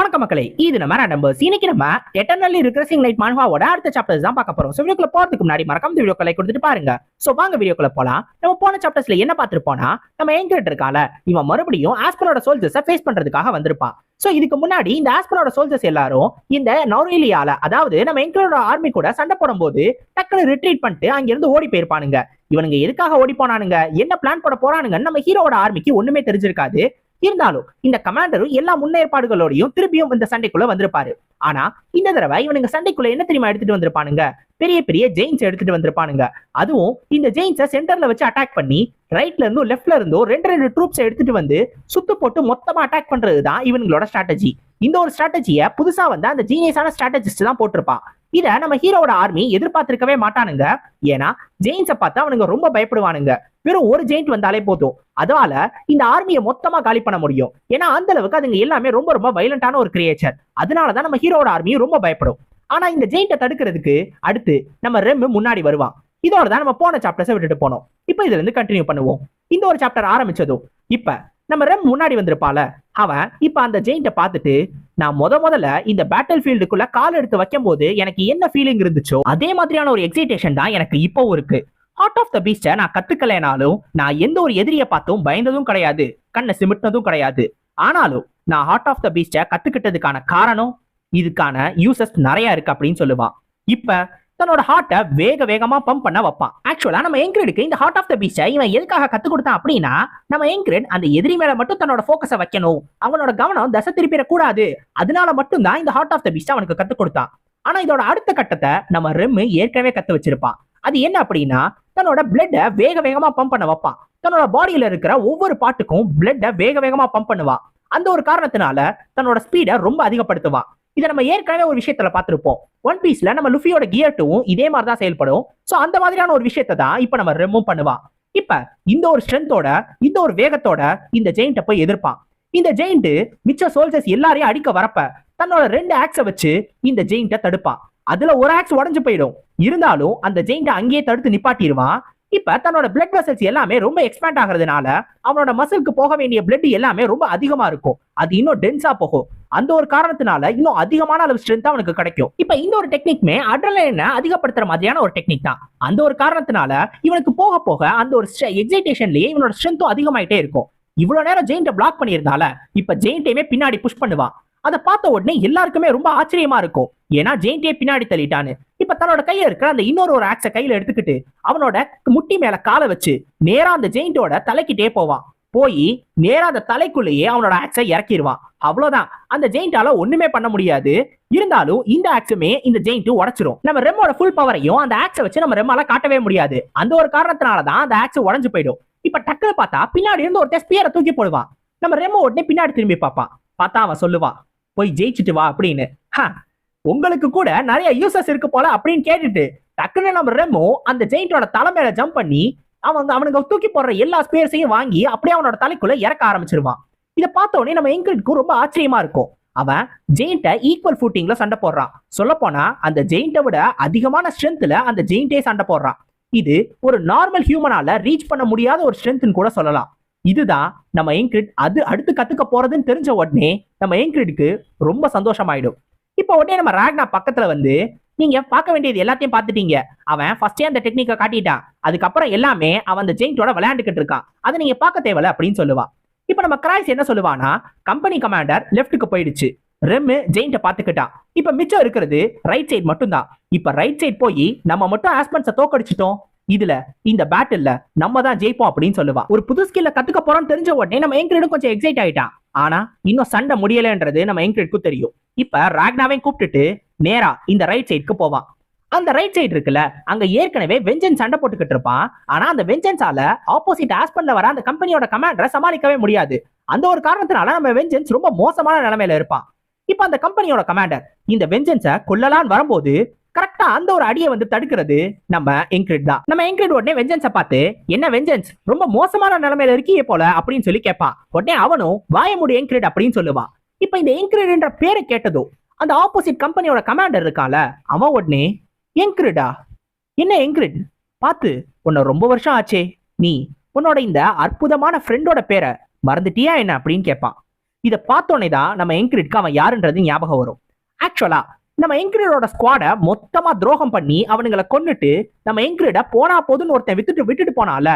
வணக்க மக்களே இது நம்ம நம்பர்ஸ் இன்னைக்கு நம்ம எட்டர்னல் இருக்கிற லைட் மான்ஹாவோட அடுத்த சாப்டர்ஸ் தான் பார்க்க போறோம். ஸோ வீடியோக்குள்ள போறதுக்கு முன்னாடி மறக்காம வீடியோ லைக் கொடுத்துட்டு பாருங்க. ஸோ வாங்க வீடியோக்குள்ள போலாம். நம்ம போன சாப்டர்ஸ்ல என்ன பார்த்துருப்போம்னா நம்ம எங்கிட்ட இருக்கால இவன் மறுபடியும் ஆஸ்பனோட சோல்ஜர்ஸை ஃபேஸ் பண்றதுக்காக வந்திருப்பான். ஸோ இதுக்கு முன்னாடி இந்த ஆஸ்பனோட சோல்ஜர்ஸ் எல்லாரும் இந்த நொரேலியால அதாவது நம்ம எங்களோட ஆர்மி கூட சண்டை போடும்போது டக்குனு ரிட்ரீட் பண்ணிட்டு அங்கிருந்து ஓடி போயிருப்பானுங்க. இவனுங்க எதுக்காக ஓடி போனானுங்க? என்ன பிளான் போட போறானுங்கன்னு நம்ம ஹீரோட ஆர்மிக்கு ஒண்ணுமே தெரிஞ்சிருக்காது. இருந்தாலும் இந்த கமாண்டரும் எல்லா முன்னேற்பாடுகளோடையும் திருப்பியும் இந்த சண்டைக்குள்ள வந்திருப்பாரு. ஆனா இந்த தடவை இவனுங்க சண்டைக்குள்ள என்ன தெரியுமா எடுத்துட்டு வந்திருப்பானுங்க? பெரிய பெரிய ஜெயின்ஸ் எடுத்துட்டு வந்திருப்பானுங்க. அதுவும் இந்த ஜெயின்ஸை சென்டர்ல வச்சு அட்டாக் பண்ணி ரைட்ல இருந்தும் லெஃப்ட்ல இருந்தும் ரெண்டு ரெண்டு ட்ரூப்ஸ் எடுத்துட்டு வந்து சுத்து போட்டு மொத்தமா அட்டாக் பண்றது தான் இவங்களோட ஸ்ட்ராட்டஜி இந்த ஒரு ஸ்ட்ராட்டஜியை புதுசா வந்து அந்த ஜீனியஸான ஸ்ட்ராட்டஜிஸ்ட் தான் போட்டிருப்பான். இத நம்ம ஹீரோவோட ஆர்மி எதிர்பார்த்திருக்கவே மாட்டானுங்க. ஏன்னா ஜெயின்ஸ பார்த்து அவனுங்க ரொம்ப பயப்படுவானுங்க. வெறும் ஒரு ஜெயிண்ட் வந்தாலே போதும். அதனால இந்த ஆர்மியை மொத்தமா காலி பண்ண முடியும். ஏன்னா அந்த அளவுக்கு அதுங்க எல்லாமே ரொம்ப ரொம்ப வைலண்டான ஒரு கிரியேச்சர் அதனாலதான் நம்ம ஹீரோட ஆர்மியும் ரொம்ப பயப்படும். ஆனா இந்த ஜெயிண்ட்டை தடுக்கிறதுக்கு அடுத்து நம்ம ரெம் முன்னாடி வருவான். இதோட தான் நம்ம போன சாப்டர்ஸை விட்டுட்டு போனோம். இப்போ இதுல இருந்து கண்டினியூ பண்ணுவோம். இந்த ஒரு சாப்டர் ஆரம்பிச்சதும் இப்ப நம்ம ரெம் முன்னாடி வந்திருப்பால அவன் இப்ப அந்த ஜெயிண்ட பார்த்துட்டு நான் முத முதல்ல இந்த பேட்டில் ஃபீல்டுக்குள்ள கால் எடுத்து வைக்கும் போது எனக்கு என்ன ஃபீலிங் இருந்துச்சோ அதே மாதிரியான ஒரு எக்ஸைட்டேஷன் தான் எனக்கு இப்போ இருக்கு. ஹார்ட் ஆஃப் த பீஸ்டை நான் கத்துக்கலைனாலும் நான் எந்த ஒரு எதிரியை பார்த்தும் பயந்ததும் கிடையாது கண்ணை சிமிட்டினதும் கிடையாது. ஆனாலும் நான் ஹார்ட் ஆஃப் த பீஸ்டை கத்துக்கிட்டதுக்கான காரணம் இதுக்கான யூசஸ் நிறைய இருக்கு அப்படின்னு சொல்லுவான். இப்ப தன்னோட ஹார்ட்டை வேக வேகமா பம்ப் பண்ண வைப்பான். ஆக்சுவலா நம்ம என்கிரிடுக்கு இந்த ஹார்ட் ஆஃப் த பீச்சை இவன் எதுக்காக கத்து கொடுத்தான் அப்படின்னா நம்ம என்கிரிட் அந்த எதிரி மேல மட்டும் தன்னோட போக்கஸை வைக்கணும். அவனோட கவனம் தசை திருப்பிடக்கூடாது அதனால மட்டும் தான் இந்த ஹார்ட் ஆஃப் த பீச் அவனுக்கு கத்து கொடுத்தான். ஆனா இதோட அடுத்த கட்டத்தை நம்ம ரெம் ஏற்கனவே கத்து வச்சிருப்பான். அது என்ன அப்படின்னா தன்னோட பிளட்டை வேக வேகமா பம்ப் பண்ண வைப்பான். தன்னோட பாடியில இருக்கிற ஒவ்வொரு பாட்டுக்கும் பிளட்டை வேக வேகமா பம்ப் பண்ணுவான். அந்த ஒரு காரணத்தினால தன்னோட ஸ்பீடை ரொம்ப அதிகப்படுத்துவான். இதை நம்ம ஏற்கனவே ஒரு விஷயத்துல பார்த்துருப்போம். ஒன் பீஸ்ல நம்ம லுஃபியோட கியர் டூவும் இதே மாதிரி தான் செயல்படும். ஸோ அந்த மாதிரியான ஒரு விஷயத்தை தான் இப்போ நம்ம ரிமூவ் பண்ணுவான் இப்ப இந்த ஒரு ஸ்ட்ரென்த்தோட இந்த ஒரு வேகத்தோட இந்த ஜெயிண்ட்டை போய் எதிர்ப்பான். இந்த ஜெயிண்ட் மிச்ச சோல்ஜர்ஸ் எல்லாரையும் அடிக்க வரப்ப தன்னோட ரெண்டு ஆக்ஸை வச்சு இந்த ஜெயிண்ட்டை தடுப்பான். அதுல ஒரு ஆக்ஸ் உடஞ்சு போயிடும். இருந்தாலும் அந்த ஜெயிண்ட்டை அங்கேயே தடுத்து நிப்பாட்டிடுவான். இப்ப தன்னோட பிளட் வெசல்ஸ் எல்லாமே ரொம்ப எக்ஸ்பேண்ட் ஆகிறதுனால அவனோட மசிலுக்கு போக வேண்டிய பிளட் எல்லாமே ரொம்ப அதிகமா இருக்கும். அது இன்னும் டென்ஸா போகும். அந்த ஒரு காரணத்தினால இன்னும் அதிகமான அளவு ஸ்ட்ரென்த் அவனுக்கு கிடைக்கும். இப்ப இந்த ஒரு டெக்னிக்மே அட்ரலைனை அதிகப்படுத்துற மாதிரியான ஒரு டெக்னிக் தான். அந்த ஒரு காரணத்தினால இவனுக்கு போக போக அந்த ஒரு எக்ஸைட்டேஷன்லயே இவனோட ஸ்ட்ரென்த்தும் அதிகமாயிட்டே இருக்கும். இவ்வளவு நேரம் ஜெயின்ட பிளாக் பண்ணியிருந்தால இப்ப ஜெயிண்ட்டையுமே பின்னாடி புஷ் பண்ணுவான். அதை பார்த்த உடனே எல்லாருக்குமே ரொம்ப ஆச்சரியமா இருக்கும். ஏன்னா ஜெயிண்டே பின்னாடி தள்ளிட்டான்னு. இப்ப தன்னோட கையில இருக்கிற அந்த இன்னொரு ஒரு ஆக்ஸ கையில எடுத்துக்கிட்டு அவனோட முட்டி மேல காலை வச்சு நேரா அந்த ஜெயிண்டோட தலைக்கிட்டே போவான். போய் நேரா அந்த தலைக்குள்ளேயே அவனோட ஆக்ஸை இறக்கிடுவான் அவ்வளவுதான். அந்த ஜெயிண்டால ஒண்ணுமே பண்ண முடியாது. இருந்தாலும் இந்த ஆக்ஸுமே இந்த ஜெயிண்ட் உடைச்சிரும். நம்ம ரெம்மோட ஃபுல் பவரையும் அந்த ஆக்ஸை வச்சு நம்ம ரெம்மால காட்டவே முடியாது. அந்த ஒரு காரணத்தினால தான் அந்த ஆக்ஸ் உடஞ்சு போயிடும். இப்ப டக்குனு பார்த்தா பின்னாடி இருந்து ஒரு ஸ்பியரை தூக்கி போடுவான். நம்ம ரெம்மோ உடனே பின்னாடி திரும்பி பார்ப்பான். பார்த்தா அவன் சொல்லுவான் போய் ஜெயிச்சுட்டு வா அப்படின்னு. உங்களுக்கு கூட நிறைய யூசஸ் இருக்கு போல அப்படின்னு கேட்டுட்டு டக்குன்னு நம்ம ரெமோ அந்த ஜெயிண்டோட தலை மேல ஜம்ப் பண்ணி அவங்க அவனுங்க தூக்கி போடுற எல்லா ஸ்பேர்ஸையும் வாங்கி அப்படியே அவனோட தலைக்குள்ள இறக்க ஆரம்பிச்சிருவான். இதை பார்த்த உடனே நம்ம எங்களுக்கு ரொம்ப ஆச்சரியமா இருக்கும். அவன் ஜெயிண்ட்டை ஈக்குவல் ஃபூட்டிங்ல சண்டை போடுறான். சொல்ல போனா அந்த ஜெயிண்ட்டை விட அதிகமான ஸ்ட்ரென்த்ல அந்த ஜெயிண்டே சண்டை போடுறான். இது ஒரு நார்மல் ஹியூமனால ரீச் பண்ண முடியாத ஒரு ஸ்ட்ரென்த்னு கூட சொல்லலாம். இதுதான் நம்ம என்கிரிட் அது அடுத்து கத்துக்க போறதுன்னு தெரிஞ்ச உடனே நம்ம என்கிரிட்க்கு ரொம்ப சந்தோஷமாயிடும். இப்போ உடனே நம்ம ராக்னா பக்கத்துல வந்து நீங்க பார்க்க வேண்டியது எல்லாத்தையும் பார்த்துட்டீங்க. அவன் ஃபர்ஸ்டே அந்த டெக்னிக்கை காட்டிட்டான் அதுக்கப்புறம் எல்லாமே அவன் அந்த ஜெயிண்டோட விளையாண்டுக்கிட்டு இருக்கான். அதை நீங்க பார்க்க தேவையில்ல அப்படின்னு சொல்லுவான் இப்போ நம்ம கிராய்ஸ் என்ன சொல்லுவானா கம்பெனி கமாண்டர் லெஃப்ட்டுக்கு போயிடுச்சு. ரெம்மு ஜெயிண்ட்டை பார்த்துக்கிட்டான் இப்போ மிச்சம் இருக்கிறது ரைட் சைடு மட்டும்தான். இப்போ ரைட் சைடு போய் நம்ம மட்டும் ஆஸ்பன்ஸை தோக்கடிச்சிட்டோம். இதுல இந்த பேட்டில்ல நம்ம தான் ஜெயிப்போம் அப்படின்னு சொல்லுவான் ஒரு புது ஸ்கில்ல கத்துக்க போறோம்னு தெரிஞ்ச உடனே நம்ம எங்கிரிடும் கொஞ்சம் எக்ஸைட் ஆயிட்டான் ஆனா இன்னும் சண்டை முடியலன்றது நம்ம எங்கிரிட்க்கும் தெரியும். இப்ப ராக்னாவையும் கூப்பிட்டுட்டு நேரா இந்த ரைட் சைடுக்கு போவான். அந்த ரைட் சைடு இருக்குல்ல அங்க ஏற்கனவே வெஞ்சன் சண்டை போட்டுக்கிட்டு இருப்பான். ஆனா அந்த வெஞ்சன்ஸால ஆப்போசிட் ஆஸ்பன்ல வர அந்த கம்பெனியோட கமாண்டரை சமாளிக்கவே முடியாது. அந்த ஒரு காரணத்தினால நம்ம வெஞ்சன்ஸ் ரொம்ப மோசமான நிலைமையில இருப்பான். இப்ப அந்த கம்பெனியோட கமாண்டர் இந்த வெஞ்சன்ஸை கொல்லலான்னு வரும்போது கரெக்டா அந்த ஒரு அடியை வந்து தடுக்கிறது நம்ம என்கிரிட் தான். நம்ம என்கிரிட் உடனே வெஞ்சன்ஸை பார்த்து என்ன வெஞ்சன்ஸ் ரொம்ப மோசமான நிலைமையில இருக்கியே போல அப்படின்னு சொல்லி கேட்பான். உடனே அவனும் வாய முடி என்கிரிட் அப்படின்னு சொல்லுவான். இப்ப இந்த என்கிரிட்ன்ற பேரை கேட்டதோ அந்த ஆப்போசிட் கம்பெனியோட கமாண்டர் இருக்கான்ல அவன் உடனே என்கிரிடா என்ன என்கிரிட்? பார்த்து உன்னை ரொம்ப வருஷம் ஆச்சே. நீ உன்னோட இந்த அற்புதமான ஃப்ரெண்டோட பேரை மறந்துட்டியா என்ன? அப்படின்னு கேட்பான். இதை பார்த்தோன்னே தான் நம்ம என்கிரிட்க்கு அவன் யாருன்றது ஞாபகம் வரும். ஆக்சுவலா நம்ம என்கிரிடோட ஸ்குவாடை மொத்தமா துரோகம் பண்ணி அவனுங்களை கொன்னுட்டு நம்ம என்கிரிட போனா போதுன்னு ஒருத்தன் வித்துட்டு விட்டுட்டு போனால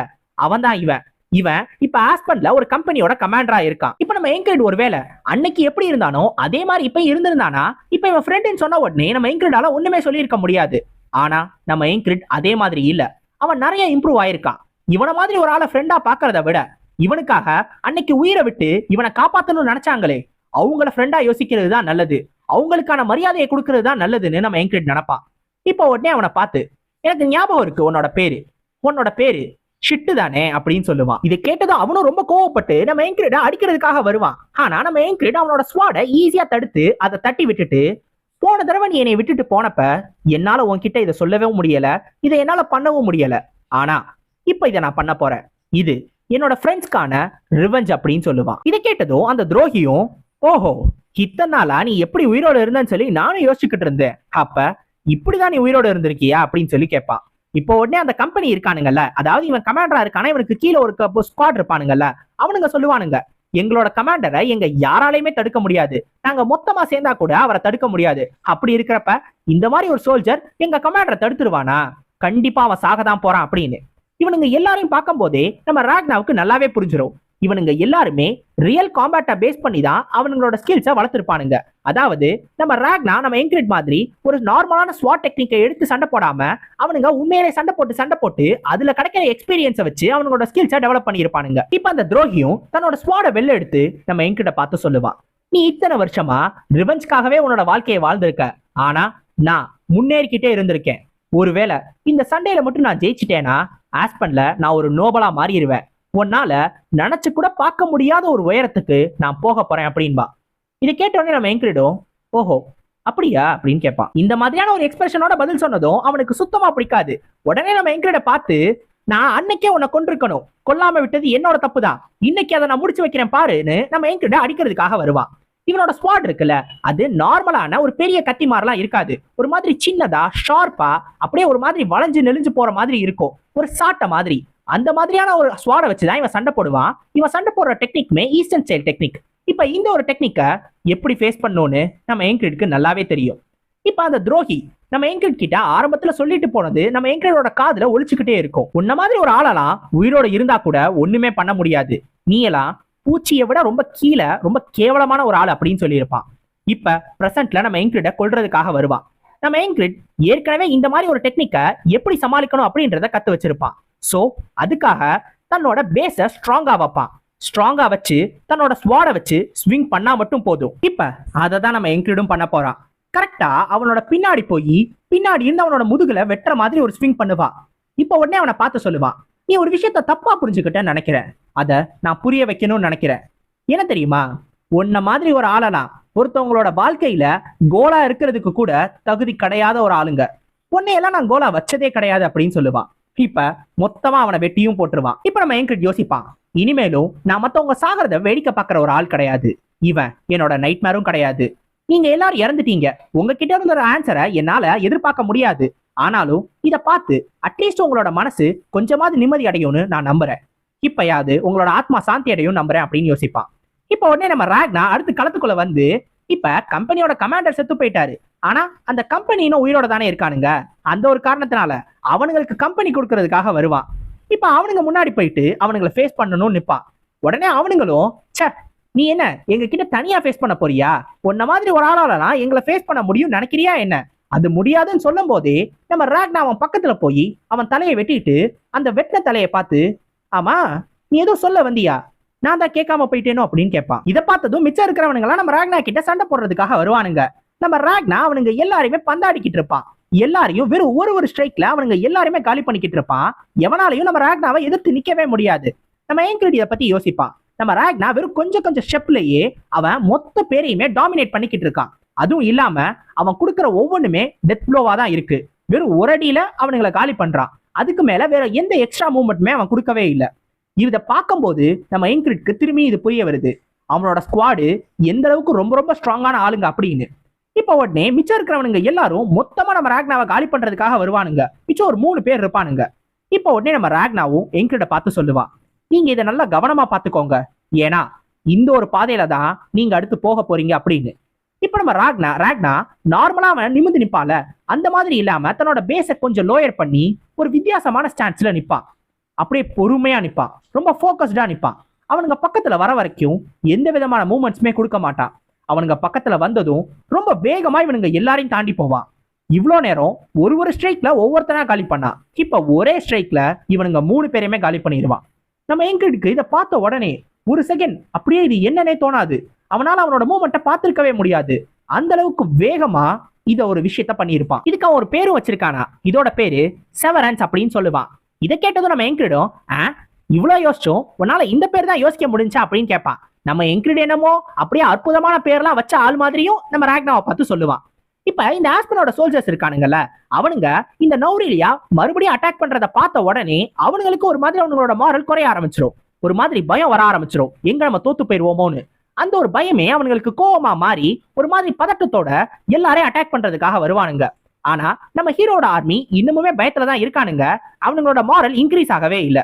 அவன் தான் இவன். இவன் இப்ப ஆஸ்பன்ல ஒரு கம்பெனியோட கமாண்டரா இருக்கான். இப்ப நம்ம என்கிரிட் ஒருவேளை அன்னைக்கு எப்படி இருந்தானோ அதே மாதிரி இப்ப இருந்திருந்தானா இப்ப இவன் ஃப்ரெண்டுன்னு சொன்ன உடனே நம்ம என்கிரிடால ஒண்ணுமே சொல்லியிருக்க முடியாது. ஆனா நம்ம என்கிரிட் அதே மாதிரி இல்ல. அவன் நிறைய இம்ப்ரூவ் ஆயிருக்கான். இவனை மாதிரி ஒரு ஆளை ஃப்ரெண்டா பாக்குறத விட இவனுக்காக அன்னைக்கு உயிரை விட்டு இவனை காப்பாத்தணும்னு நினைச்சாங்களே அவங்கள ஃப்ரெண்டா யோசிக்கிறது தான் நல்லது. அவங்களுக்கான மரியாதையை கொடுக்கறது தான் நல்லதுன்னு நம்ம என்கிரிட் நினைப்பான் இப்போ உடனே அவனை பார்த்து எனக்கு ஞாபகம் இருக்கு உன்னோட பேரு. உன்னோட பேரு ஷிட்டு தானே அப்படின்னு சொல்லுவான். இதை கேட்டதும் அவனும் ரொம்ப கோவப்பட்டு நம்ம ஏங்கிரிட அடிக்கிறதுக்காக வருவான்? ஆனா நம்ம ஏங்கிரிட அவனோட ஸ்வாடை ஈஸியா தடுத்து அதை தட்டி விட்டுட்டு போன தடவை நீ என்னை விட்டுட்டு போனப்ப என்னால உன்கிட்ட இதை சொல்லவே முடியல இதை என்னால பண்ணவும் முடியல. ஆனா இப்ப இதை நான் பண்ண போறேன். இது என்னோட ஃப்ரெண்ட்ஸ்க்கான ரிவெஞ்ச் அப்படின்னு சொல்லுவான். இதை கேட்டதும் அந்த துரோகியும் ஓஹோ இத்தனை நாளா நீ எப்படி உயிரோட இருந்தேன்னு சொல்லி நானும் யோசிச்சுக்கிட்டு இருந்தேன். அப்ப இப்படிதான் நீ உயிரோட இருந்திருக்கியா? அப்படின்னு சொல்லி கேட்பான். இப்போ உடனே அந்த கம்பெனி இருக்கானுங்கல்ல. அதாவது இவன் கமாண்டரா இருக்கானா இவனுக்கு கீழே ஒரு ஸ்குவாட் இருப்பானுங்கல்ல. அவனுங்க சொல்லுவானுங்க எங்களோட கமாண்டரை எங்க யாராலையுமே தடுக்க முடியாது. நாங்க மொத்தமா சேர்ந்தா கூட அவரை தடுக்க முடியாது. அப்படி இருக்கிறப்ப இந்த மாதிரி ஒரு சோல்ஜர் எங்க கமாண்டரை தடுத்துருவானா? கண்டிப்பா அவன் சாக தான் போறான் அப்படின்னு. இவனுங்க எல்லாரையும் பார்க்கும்போதே நம்ம ராக்னாவுக்கு நல்லாவே புரிஞ்சிடும் இவனுங்க எல்லாருமே ரியல் காம்பேட்டை பேஸ் பண்ணி தான் அவனுங்களோட ஸ்கில்ஸை வளர்த்துருப்பானுங்க. அதாவது நம்ம ராக்னா நம்ம என்கிரிட் மாதிரி ஒரு நார்மலான ஸ்வாட் டெக்னிக்கை எடுத்து சண்டை போடாம அவனுங்க உண்மையிலே சண்டை போட்டு சண்டை போட்டு அதுல கிடைக்கிற எக்ஸ்பீரியன்ஸை வச்சு அவனோட ஸ்கில்ஸை டெவலப் பண்ணியிருப்பானுங்க. இப்போ அந்த துரோகியும் தன்னோட ஸ்வாடை வெளில எடுத்து நம்ம என்கிட்ட பார்த்து சொல்லுவான் நீ இத்தனை வருஷமா ரிவெஞ்ச்காகவே உன்னோட வாழ்க்கையை வாழ்ந்திருக்க. ஆனா நான் முன்னேறிக்கிட்டே இருந்திருக்கேன். ஒருவேளை இந்த சண்டையில மட்டும் நான் ஜெயிச்சிட்டேனா? ஆஸ்பன்ல நான் ஒரு நோபலா மாறிடுவேன் உன்னால நினைச்சு கூட பார்க்க முடியாத ஒரு உயரத்துக்கு நான் போக போறேன் அப்படின்பா. இதை கேட்ட உடனே நம்ம என்கிரிடும் ஓஹோ அப்படியா? அப்படின்னு கேட்பான். இந்த மாதிரியான ஒரு எக்ஸ்பிரஷனோட பதில் சொன்னதும் அவனுக்கு சுத்தமா பிடிக்காது. உடனே நம்ம என்கிரிட பார்த்து நான் அன்னைக்கே உன்னை கொண்டிருக்கணும் கொல்லாம விட்டது என்னோட தப்பு தான் இன்னைக்கு அதை நான் முடிச்சு வைக்கிறேன் பாருன்னு நம்ம என்கிட்ட அடிக்கிறதுக்காக வருவான். இவனோட ஸ்குவாட் இருக்குல்ல அது நார்மலான ஒரு பெரிய கத்தி மாதிரிலாம் இருக்காது. ஒரு மாதிரி சின்னதா ஷார்ப்பா அப்படியே ஒரு மாதிரி வளைஞ்சு நெளிஞ்சு போற மாதிரி இருக்கும். ஒரு சாட்டை மாதிரி. அந்த மாதிரியான ஒரு ஸ்வாடை வச்சுதான் இவன் சண்டை போடுவான். இவன் சண்டை போடுற டெக்னிக்குமே ஈஸ்டர்ன் ஸ்டைல் டெக்னிக் இப்ப இந்த ஒரு டெக்னிக்கை எப்படி ஃபேஸ் பண்ணோன்னு நம்ம ஏங்கிரிட்க்கு நல்லாவே தெரியும். இப்ப அந்த துரோகி நம்ம ஏங்கிரிட் கிட்ட ஆரம்பத்துல சொல்லிட்டு போனது நம்ம என்கிரிடோட காதுல ஒழிச்சுக்கிட்டே இருக்கும். உன்ன மாதிரி ஒரு ஆளெல்லாம் உயிரோட இருந்தா கூட ஒண்ணுமே பண்ண முடியாது. நீ எல்லாம் பூச்சியை விட ரொம்ப கீழே ரொம்ப கேவலமான ஒரு ஆள் அப்படின்னு சொல்லியிருப்பான். இப்ப பிரசன்ட்ல நம்ம ஏங்கிரிட கொள்றதுக்காக வருவான். நம்ம ஏங்கிரிட் ஏற்கனவே இந்த மாதிரி ஒரு டெக்னிக்கை எப்படி சமாளிக்கணும் அப்படின்றத கத்து வச்சிருப்பான். சோ அதுக்காக தன்னோட பேஸை ஸ்ட்ராங்கா வைப்பான். ஸ்ட்ராங்கா வச்சு தன்னோட ஸ்வாடை வச்சு ஸ்விங் பண்ணா மட்டும் போதும். இப்ப அதை தான் நம்ம என்கிரிடும் பண்ண போறான். கரெக்டா அவனோட பின்னாடி போய் பின்னாடி இருந்து அவனோட முதுகில் வெட்டுற மாதிரி ஒரு ஸ்விங் பண்ணுவான் இப்ப உடனே அவனை பார்த்து சொல்லுவான் நீ ஒரு விஷயத்த தப்பா புரிஞ்சுக்கிட்டேன்னு நினைக்கிறேன் அத நான் புரிய வைக்கணும்னு நினைக்கிறேன் என்ன தெரியுமா? உன்ன மாதிரி ஒரு ஆளலாம் ஒருத்தவங்களோட வாழ்க்கையில கோலா இருக்கிறதுக்கு கூட தகுதி கிடையாத ஒரு ஆளுங்க. உன்னையெல்லாம் நான் கோலா வச்சதே கிடையாது அப்படின்னு சொல்லுவான். இப்ப மொத்தமா அவனை வெட்டியும் போட்டுருவான். இப்ப நம்ம என்கிட்ட யோசிப்பான். இனிமேலும் நான் மத்தவங்க சாகிறத வேடிக்கை பார்க்குற ஒரு ஆள் கிடையாது. இவன் என்னோட நைட்மேரும் கிடையாது. நீங்க எல்லாரும் இறந்துட்டீங்க. உங்ககிட்ட இருந்த ஒரு ஆன்சரை என்னால எதிர்பார்க்க முடியாது. ஆனாலும் இதை பார்த்து அட்லீஸ்ட் உங்களோட மனசு கொஞ்சமாவது நிம்மதி அடையும்னு நான் நம்புறேன். இப்பயாவது உங்களோட ஆத்மா சாந்தி அடையும் நம்புறேன் அப்படின்னு யோசிப்பான். இப்ப உடனே நம்ம ராக்னா அடுத்து களத்துக்குள்ள வந்து இப்ப கம்பெனியோட கமாண்டர் செத்து போயிட்டாரு. ஆனா அந்த கம்பெனி இன்னும் உயிரோட தானே இருக்கானுங்க. அந்த ஒரு காரணத்தினால அவனுங்களுக்கு கம்பெனி கொடுக்கறதுக்காக வருவான். இப்ப அவனுங்க முன்னாடி போயிட்டு அவனுங்களை ஃபேஸ் பண்ணணும்னு நிப்பான். உடனே அவனுங்களும் சே நீ என்ன எங்க கிட்ட தனியா ஃபேஸ் பண்ண போறியா? உன்ன மாதிரி ஒரு ஆளாலலாம் எங்களை ஃபேஸ் பண்ண முடியும் நினைக்கிறியா என்ன? அது முடியாதுன்னு சொல்லும் போதே நம்ம ராக்னா அவன் பக்கத்துல போய் அவன் தலையை வெட்டிட்டு அந்த வெட்டின தலையை பார்த்து ஆமா நீ ஏதோ சொல்ல வந்தியா? நான் தான் கேட்காம போயிட்டேனோ அப்படின்னு கேட்பான். இதை பார்த்ததும் மிச்சம் இருக்கிறவனுங்களாம் நம்ம ராக்னா கிட்ட சண்டை போடுறதுக்காக வருவானுங்க. நம்ம ராக்னா அவனுங்க எல்லாரையுமே பந்தாடிக்கிட்டு இருப்பான். எல்லாரையும் வெறும் ஒரு ஒரு ஸ்ட்ரைக்ல அவனுங்க எல்லாருமே காலி பண்ணிக்கிட்டு இருப்பான். எவனாலையும் நம்ம ராக்னாவை எதிர்த்து நிக்கவே முடியாது. நம்ம ஏங்கிரடி இதை பத்தி யோசிப்பான். நம்ம ராக்னா வெறும் கொஞ்சம் கொஞ்சம் ஸ்டெப்லயே அவன் மொத்த பேரையுமே டாமினேட் பண்ணிக்கிட்டு இருக்கான். அதுவும் இல்லாம அவன் கொடுக்குற ஒவ்வொன்றுமே டெத் ப்ளோவா தான் இருக்கு. வெறும் ஒரு அடியில அவனுங்களை காலி பண்றான். அதுக்கு மேல வேற எந்த எக்ஸ்ட்ரா மூவ்மெண்ட்டுமே அவன் கொடுக்கவே இல்லை. இதை பார்க்கும்போது நம்ம என்கிரிட்க்கு திரும்பி இது புரிய வருது. அவனோட ஸ்குவாடு எந்த அளவுக்கு ரொம்ப ரொம்ப ஸ்ட்ராங்கான ஆளுங்க அப்படின்னு. இப்போ உடனே மிச்சம் இருக்கிறவனுங்க எல்லாரும் மொத்தமா நம்ம ராக்னாவை காலி பண்றதுக்காக வருவானுங்க. மிச்சம் ஒரு மூணு பேர் இருப்பானுங்க. இப்போ உடனே நம்ம ராக்னாவும் என்கிட்ட பார்த்து சொல்லுவான் நீங்க இதை நல்லா கவனமா பார்த்துக்கோங்க. ஏன்னா இந்த ஒரு பாதையில தான் நீங்க அடுத்து போக போறீங்க அப்படின்னு. இப்போ நம்ம ராக்னா ராக்னா நார்மலா அவன் நிமிந்து நிப்பால அந்த மாதிரி இல்லாம தன்னோட பேஸை கொஞ்சம் லோயர் பண்ணி ஒரு வித்தியாசமான ஸ்டான்ஸ்ல நிப்பான். அப்படியே பொறுமையாக நிற்பான் ரொம்ப ஃபோக்கஸ்டாக நிற்பான் அவனுங்க பக்கத்தில் வர வரைக்கும் எந்த விதமான மூமெண்ட்ஸுமே கொடுக்க மாட்டான் அவனுங்க பக்கத்தில் வந்ததும் ரொம்ப வேகமாக இவனுங்க எல்லாரையும் தாண்டி போவான் இவ்வளோ நேரம் ஒரு ஒரு ஸ்ட்ரைக்ல ஒவ்வொருத்தனா காலி பண்ணான் இப்போ ஒரே ஸ்ட்ரைக்ல இவனுங்க மூணு பேரையுமே காலி பண்ணிடுவான் நம்ம எங்கிருக்கு இதை பார்த்த உடனே ஒரு செகண்ட் அப்படியே இது என்னன்னே தோணாது. அவனால் அவனோட மூமெண்ட்டை பார்த்துருக்கவே முடியாது. அந்த அளவுக்கு வேகமா இதை ஒரு விஷயத்த பண்ணியிருப்பான். இதுக்கு அவன் ஒரு பேரும் வச்சிருக்கானா? இதோட பேரு செவரன்ஸ் அப்படின்னு சொல்லுவான். இதை கேட்டதும் நம்ம என்கிரிடும் ஆ இவ்வளோ யோசிச்சோம். உன்னால இந்த பேர் தான் யோசிக்க முடிஞ்சா? அப்படின்னு கேட்பான் நம்ம எங்கிரிட் என்னமோ அப்படியே அற்புதமான பேர்லாம் வச்ச ஆள் மாதிரியும் நம்ம ராக்னாவை பார்த்து சொல்லுவான். இப்ப இந்த ஆஸ்பனோட சோல்ஜர்ஸ் இருக்கானுங்கல்ல அவனுங்க இந்த நௌரிலியா மறுபடியும் அட்டாக் பண்றத பார்த்த உடனே அவனுங்களுக்கு ஒரு மாதிரி அவங்களோட மாரல் குறைய ஆரம்பிச்சிரும். ஒரு மாதிரி பயம் வர ஆரம்பிச்சிரும். எங்க நம்ம தோத்து போயிடுவோமோன்னு அந்த ஒரு பயமே அவனுங்களுக்கு கோவமா மாறி ஒரு மாதிரி பதட்டத்தோட எல்லாரையும் அட்டாக் பண்றதுக்காக வருவானுங்க. ஆனா நம்ம ஹீரோட ஆர்மி இன்னுமுமே பயத்துல தான் இருக்கானுங்க. அவனுங்களோட மாரல் இன்க்ரீஸ் ஆகவே இல்லை.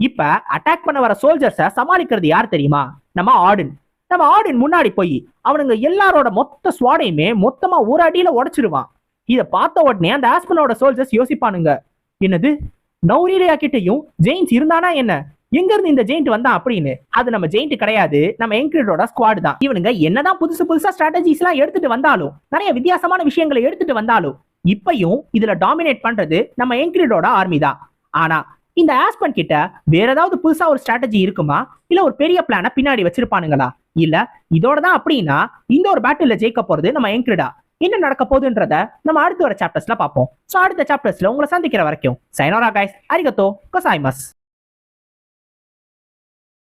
இப்ப அட்டாக் பண்ண வர சோல்ஜர்ஸை சமாளிக்கிறது யார் தெரியுமா? நம்ம ஆடின். நம்ம ஆடின் முன்னாடி போய் அவனுங்க எல்லாரோட மொத்த ஸ்வாடையுமே மொத்தமா ஒரு அடியில உடைச்சிருவான். இதை பார்த்த உடனே அந்த ஆஸ்பனோட சோல்ஜர்ஸ் யோசிப்பானுங்க. என்னது? நௌரீலியா கிட்டையும் ஜெயின்ஸ் இருந்தானா என்ன? எங்க இருந்து இந்த ஜெயிண்ட் வந்தான் அப்படின்னு. அது நம்ம ஜெயிண்ட் கிடையாது. நம்ம என்கிரிடோட ஸ்குவாட் தான். இவனுங்க என்னதான் புதுசு புதுசா ஸ்ட்ராட்டஜிஸ் எல்லாம் எடுத்துட்டு வந்தாலும் நிறைய வித்தியாசமான விஷயங்களை எடுத்துட்டு வந்தாலும் இப்பயும் இதுல டாமினேட் பண்றது நம்ம என்கிரிடோட ஆர்மி தான். ஆனா இந்த ஆஸ்பன் கிட்ட வேற ஏதாவது புதுசா ஒரு ஸ்ட்ராட்டஜி இருக்குமா? இல்ல ஒரு பெரிய பிளான பின்னாடி வச்சிருப்பானுங்களா? இல்ல இதோட தான் அப்படின்னா இந்த ஒரு பேட்டில் ஜெயிக்க போறது நம்ம என்கிரிடா? என்ன நடக்க போகுதுன்றத நம்ம அடுத்து வர சாப்டர்ஸ்ல பார்ப்போம். சோ அடுத்த சாப்டர்ஸ்ல உங்களை சந்திக்கிற வரைக்கும் சைனோரா கைஸ் அரிகத்தோ கொசாய்மஸ்.